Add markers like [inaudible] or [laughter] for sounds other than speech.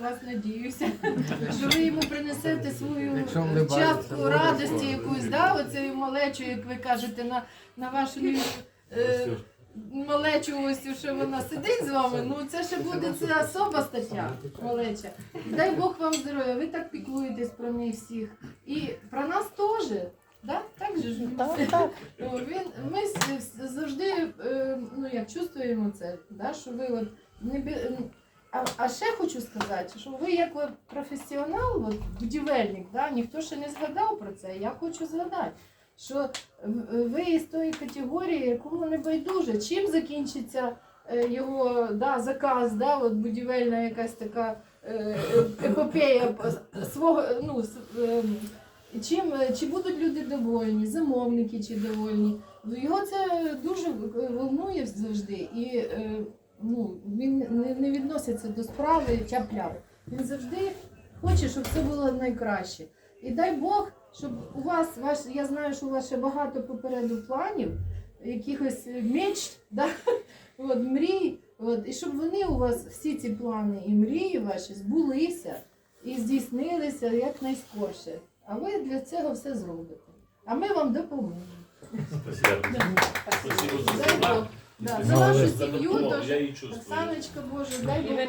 вас надіюся, що ви йому принесете свою частку радості якусь, да, оцею малечу, як ви кажете, на, на вашу е, малечу ось, що вона сидить з вами, ну це ще буде це особа стаття малеча. Дай Бог вам здоров'я, ви так піклуєтесь про них всіх. І про нас теж. Да? Так же ж? Так, так. Він, ми завжди е, ну, як чувствуємо це, да, що ви от не а, а ще хочу сказати, що ви як професіонал, от, будівельник, да, ніхто ще не згадав про це. Я хочу згадати, що ви з тої категорії, якому не байдуже, чим закінчиться е, його да, заказ, да, от будівельна якась така е, епопея свого, ну, ем, Чим, чи будуть люди довольні, замовники чи довольні. Його це дуже е, волнує завжди. І ну, він не, не відноситься до справи тяп-ляп. Він завжди хоче, щоб це було найкраще. І дай Бог, щоб у вас, ваш, я знаю, що у вас ще багато попереду планів, якихось меч, [laughs] да? от, мрій. От, і щоб вони у вас, всі ці плани і мрії ваші збулися і здійснилися якнайскорше. А ви для цього все зробите. А ми вам допоможемо. Спасибо. Спасибо за Дай слова. Бог. Да, за вашу сім'ю, допомогу. тож, Я її чувствую. Оксаночка Боже, дай Бог вам